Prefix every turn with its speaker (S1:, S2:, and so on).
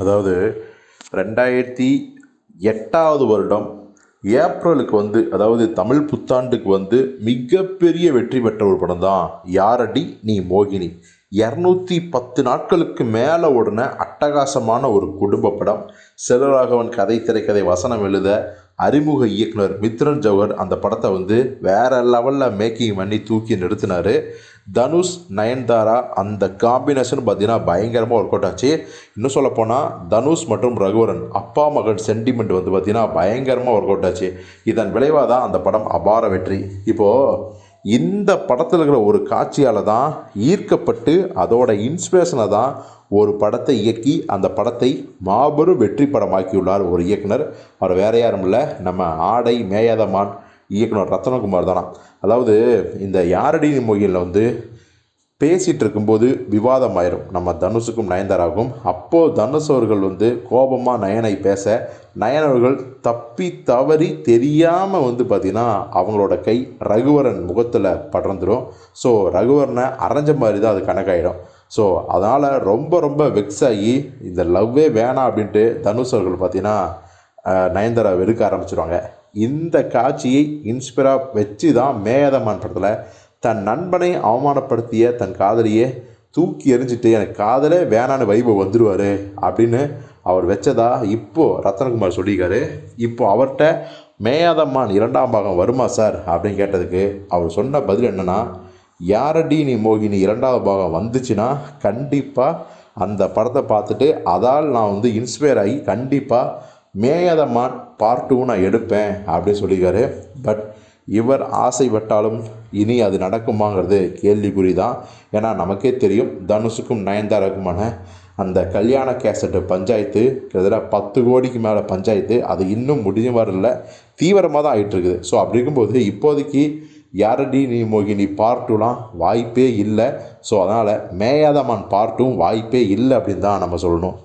S1: அதாவது ரெண்டாயிரத்தி எட்டாவது வருடம் ஏப்ரலுக்கு வந்து அதாவது தமிழ் புத்தாண்டுக்கு வந்து மிகப்பெரிய வெற்றி பெற்ற ஒரு படம் தான் யாரடி? நீ மோகினி. இரநூத்தி பத்து நாட்களுக்கு மேலே ஓடின அட்டகாசமான ஒரு குடும்ப படம். செல்வராகவன் கதை திரைக்கதை வசனம் எழுத அறிமுக இயக்குனர் மித்ரன் ஜவஹர் அந்த படத்தை வந்து வேற லெவலில் மேக்கிங் பண்ணி தூக்கி நிறுத்தினார். தனுஷ் நயன்தாரா அந்த காம்பினேஷன் பார்த்தீங்கன்னா பயங்கரமாக ஒர்க் அவுட் ஆச்சு. இன்னும் சொல்லப்போனால் தனுஷ் மற்றும் ரகுவரன் அப்பா மகன் சென்டிமெண்ட் வந்து பார்த்தீங்கன்னா பயங்கரமாக ஒர்க் அவுட் ஆச்சு. இதன் விளைவாக தான் அந்த படம் அபார வெற்றி. இப்போது இந்த படத்தில் இருக்கிற ஒரு காட்சியால் தான் ஈர்க்கப்பட்டு அதோட இன்ஸ்பிரேஷனை தான் ஒரு படத்தை இயக்கி அந்த படத்தை மாபெரும் வெற்றி படமாக்கியுள்ளார் ஒரு இயக்குனர். அவர் வேற யாரும் இல்லை நம்ம ஆடை மேயாதமான் இயக்குனர் ரத்னகுமார் தானா. அதாவது இந்த யாரடி மொழியில் வந்து பேசிகிட்டு இருக்கும்போது விவாதம் ஆயிரும் நம்ம தனுஷுக்கும் நயன்தாராகும் அப்போது தனுஷ் அவர்கள் வந்து கோபமாக நயனை பேச நயன் அவர்கள் தப்பி தவறி தெரியாமல் வந்து பார்த்திங்கன்னா அவங்களோட கை ரகுவரன் முகத்தில் படர்ந்துடும் ஸோ ரகுவரனை அரைஞ்ச மாதிரி தான் அது கணக்காயிடும். ஸோ அதனால் ரொம்ப ரொம்ப வெக்ஸ் ஆகி இந்த லவ்வே வேணாம் அப்படின்ட்டு தனுஷ் அவர்கள் பார்த்தீங்கன்னா நயன்தாரா வெறுக்க ஆரம்பிச்சிருவாங்க. இந்த காட்சியை இன்ஸ்பிரா வச்சு தான் மேயதமான் படத்தில் தன் நண்பனை அவமானப்படுத்திய தன் காதலியை தூக்கி எறிஞ்சிட்டு எனக்கு காதலே வேணான்னு வைபவ் வந்துடுவார் அப்படின்னு அவர் வச்சதா இப்போது ரத்னகுமார் சொல்லியிருக்காரு. இப்போ அவர்கிட்ட மேயாதம்மான் இரண்டாம் பாகம் வருமா சார்? அப்படின்னு கேட்டதுக்கு அவர் சொன்ன பதில் என்னென்னா யாரடி நீ மோகினி இரண்டாவது பாகம் வந்துச்சுன்னா கண்டிப்பாக அந்த படத்தை பார்த்துட்டு அதால் நான் வந்து இன்ஸ்பயர் ஆகி கண்டிப்பாக மேயதமான் பார்ட் டூ நான் எடுப்பேன் அப்படின்னு சொல்லியிருக்காரு. பட் இவர் ஆசைப்பட்டாலும் இனி அது நடக்குமாங்கிறது கேள்விக்குறி தான். ஏன்னா நமக்கே தெரியும் தனுஷுக்கும் நயன்தாராக்குமான அந்த கல்யாண கேசட்டு பஞ்சாயத்து கிட்டத்தட்ட பத்து கோடிக்கு மேலே பஞ்சாயத்து. அது இன்னும் முடிஞ்ச வரல தீவிரமாக தான் ஆகிட்டு இருக்குது ஸோ அப்படி இருக்கும்போது இப்போதைக்கு யாரடி நீ மோகினி பார்ட் டூலாம் வாய்ப்பே இல்லை. ஸோ அதனால் மேயாதமான் பார்ட்டும் வாய்ப்பே இல்லை அப்படின்னு தான் நம்ம சொல்லணும்.